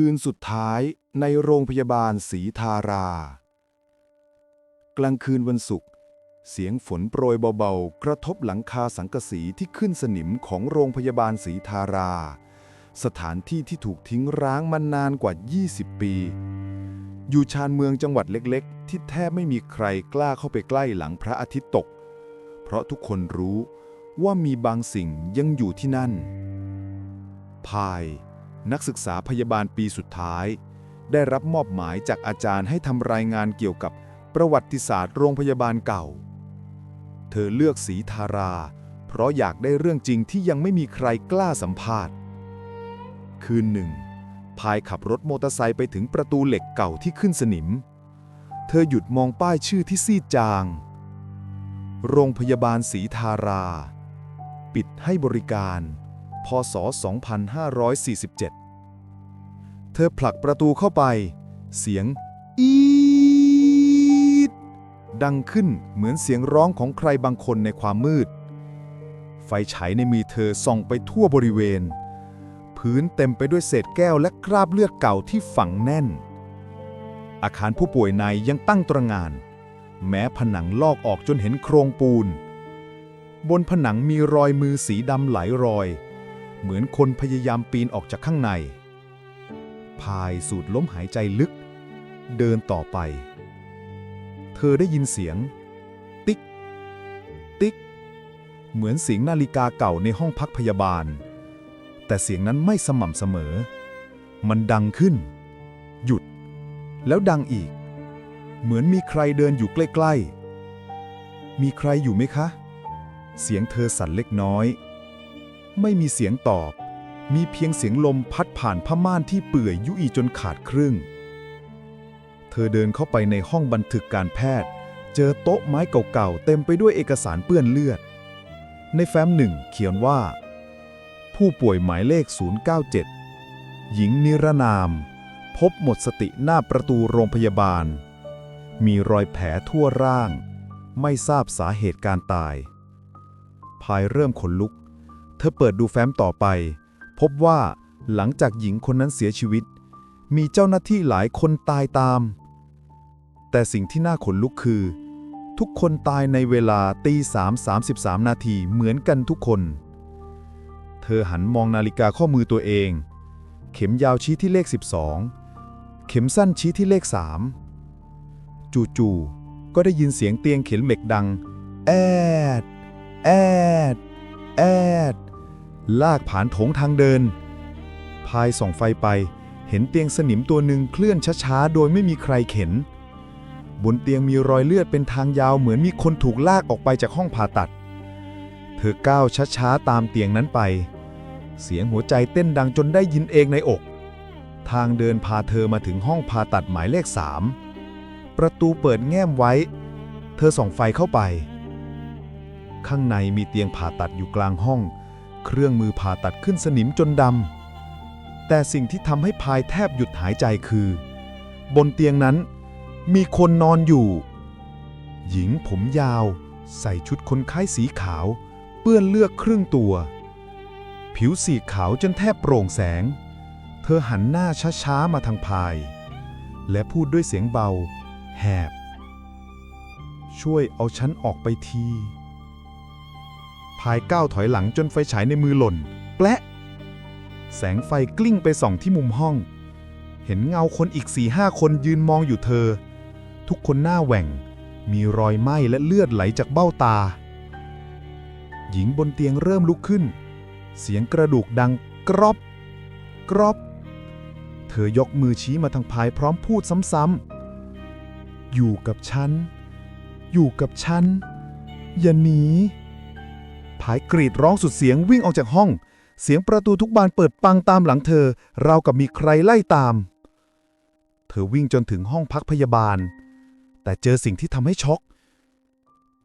คืนสุดท้ายในโรงพยาบาลศรีทารา กลางคืนวันศุกร์เสียงฝนโปรยเบาๆ กระทบหลังคาสังกะสีที่ขึ้นสนิมของโรงพยาบาลศรีทารา สถานที่ที่ถูกทิ้งร้างมานานกว่า 20 ปี อยู่ชานเมืองจังหวัดเล็กๆ ที่แทบไม่มีใครกล้าเข้าไปใกล้หลังพระอาทิตย์ตก เพราะทุกคนรู้ว่ามีบางสิ่งยังอยู่ที่นั่น พาย นักศึกษาพยาบาลปีสุดท้าย ได้รับมอบหมายจากอาจารย์ให้ทำรายงานเกี่ยวกับประวัติศาสตร์โรงพยาบาลเก่า เธอเลือกสีทารา เพราะอยากได้เรื่องจริงที่ยังไม่มีใครกล้าสัมภาษณ์ คืนหนึ่ง พายขับรถมอเตอร์ไซค์ไปถึงประตูเหล็กเก่าที่ขึ้นสนิม เธอหยุดมองป้ายชื่อที่ซีดจาง โรงพยาบาลศรีทารา ปิดให้บริการ พศ 2547 เธอผลักประตูเข้าไป เสียง อีดดังขึ้นเหมือนเสียงร้องของใครบางคนในความมืด ไฟฉายในมือเธอส่องไปทั่วบริเวณ พื้นเต็มไปด้วยเศษแก้วและคราบเลือดเก่าที่ฝังแน่น อาคารผู้ป่วยในยังตั้งตระงาน แม้ผนังลอกออกจนเห็นโครงปูน บนผนังมีรอยมือสีดำไหลรอย เหมือนคนพยายามปีนออกจากข้างใน พายสูดลมหายใจลึก เดินต่อไป เธอได้ยินเสียง ติ๊ก ติ๊ก เหมือนเสียงนาฬิกาเก่าในห้องพักพยาบาล แต่เสียงนั้นไม่สม่ำเสมอ มันดังขึ้น หยุด แล้วดังอีก เหมือนมีใครเดินอยู่ใกล้ๆ มีใครอยู่ไหมคะ เสียงเธอสั่นเล็กน้อย ไม่มีเสียงตอบ มีเพียงเสียงลมพัดผ่านผ้าม่านที่เปื่อยยุยจนขาดครึ่ง เธอเดินเข้าไปในห้องบันทึกการแพทย์ เจอโต๊ะไม้เก่าๆเต็มไปด้วยเอกสารเปื้อนเลือด ในแฟ้มหนึ่งเขียนว่า ผู้ป่วยหมายเลข 097 หญิงนิรนาม พบหมดสติหน้าประตูโรงพยาบาล มีรอยแผลทั่วร่าง ไม่ทราบสาเหตุการตาย พายเริ่มขนลุก เธอเปิดดูแฟ้มต่อไป พบว่าหลังจากหญิงคนนั้นเสียชีวิต มีเจ้าหน้าที่หลายคนตายตาม แต่สิ่งที่น่าขนลุกคือ ทุกคนตายในเวลาตีสามสามสิบสามนาทีเหมือนกันทุกคน เธอหันมองนาฬิกาข้อมือตัวเอง เข็มยาวชี้ที่เลข 12 เข็มสั้นชี้ที่เลข 3 จู่ๆก็ได้ยินเสียงเตียงเข็นเหล็กดัง แอด แอด แอด ลากผ่านโถงทางเดิน พายส่องไฟไป เห็นเตียงสนิมตัวหนึ่งเคลื่อนช้าๆ โดยไม่มีใครเข็น บนเตียงมีรอยเลือดเป็นทางยาวเหมือนมีคนถูกลากออกไปจากห้องผ่าตัด เธอก้าวช้าๆ ตามเตียงนั้นไป เสียงหัวใจเต้นดังจนได้ยินเองในอก ทางเดินพาเธอมาถึงห้องผ่าตัดหมายเลขสามประตูเปิดแง้มไว้ เธอส่องไฟเข้าไป ข้างในมีเตียงผ่าตัดอยู่กลางห้อง เครื่องมือผ่าตัดขึ้นสนิมจนดำ แต่สิ่งที่ทำให้พายแทบหยุดหายใจคือ บนเตียงนั้น มีคนนอนอยู่ หญิงผมยาว ใส่ชุดคนไข้สีขาว เปื้อนเลือดครึ่งตัว ผิวสีขาวจนแทบโปร่งแสง เธอหันหน้าช้าๆมาทางพาย และพูดด้วยเสียงเบา แหบ ช่วยเอาฉันออกไปทีายก้าวถอยหลังจนไฟฉายในมือหล่น แปะแสงไฟกลิ้งไปส่องที่มุมห้อง เห็นเงาคนอีกสี่ห้าคนยืนมองอยู่เธอ ทุกคนหน้าแหว่ง มีรอยไหม้และเลือดไหลจากเบ้าตา หญิงบนเตียงเริ่มลุกขึ้น เสียงกระดูกดังกรอบ กรอบ เธอยกมือชี้มาทางพายพร้อมพูดซ้ำๆ อยู่กับฉัน อยู่กับฉัน อย่าหนี พายกรีดร้องสุดเสียงวิ่งออกจากห้อง เสียงประตูทุกบานเปิดปังตามหลังเธอ ราวกับมีใครไล่ตาม เธอวิ่งจนถึงห้องพักพยาบาล แต่เจอสิ่งที่ทำให้ช็อก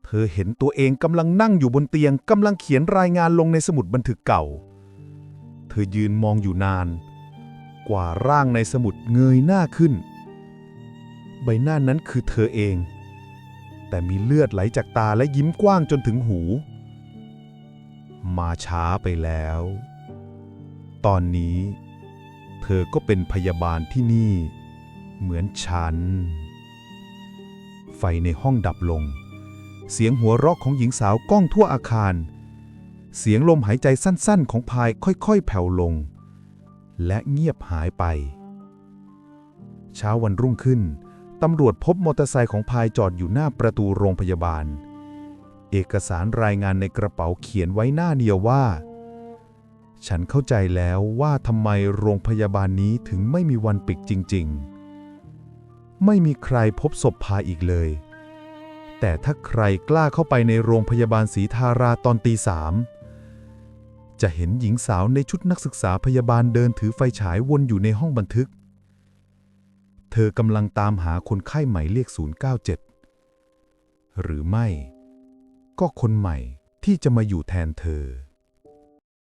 เธอเห็นตัวเองกำลังนั่งอยู่บนเตียงกำลังเขียนรายงานลงในสมุดบันทึกเก่า เธอยืนมองอยู่นาน กว่าร่างในสมุดเงยหน้าขึ้น ใบหน้านั้นคือเธอเอง แต่มีเลือดไหลจากตาและยิ้มกว้างจนถึงหู มาช้าไปแล้ว ตอนนี้ เธอก็เป็นพยาบาลที่นี่ เหมือนฉัน ไฟในห้องดับลง เสียงหัวเราะของหญิงสาวก้องทั่วอาคาร เสียงลมหายใจสั้นๆ ของพายค่อยๆ แผ่วลง และเงียบหายไป เช้าวันรุ่งขึ้นตำรวจพบมอเตอร์ไซค์ของพายจอดอยู่หน้าประตูโรงพยาบาล เอกสารรายงานในกระเป๋าเขียนไว้หน้าเดียวว่า ฉันเข้าใจแล้วว่าทำไมโรงพยาบาลนี้ถึงไม่มีวันปิดจริง ๆ ไม่มีใครพบศพพาอีกเลย แต่ถ้าใครกล้าเข้าไปในโรงพยาบาลศรีทาราตอนตีสามจะเห็นหญิงสาวในชุดนักศึกษาพยาบาลเดินถือไฟฉายวนอยู่ในห้องบันทึก เธอกำลังตามหาคนไข้หมายเลข097 หรือไม่ ก็คนใหม่ที่จะมาอยู่แทนเธอ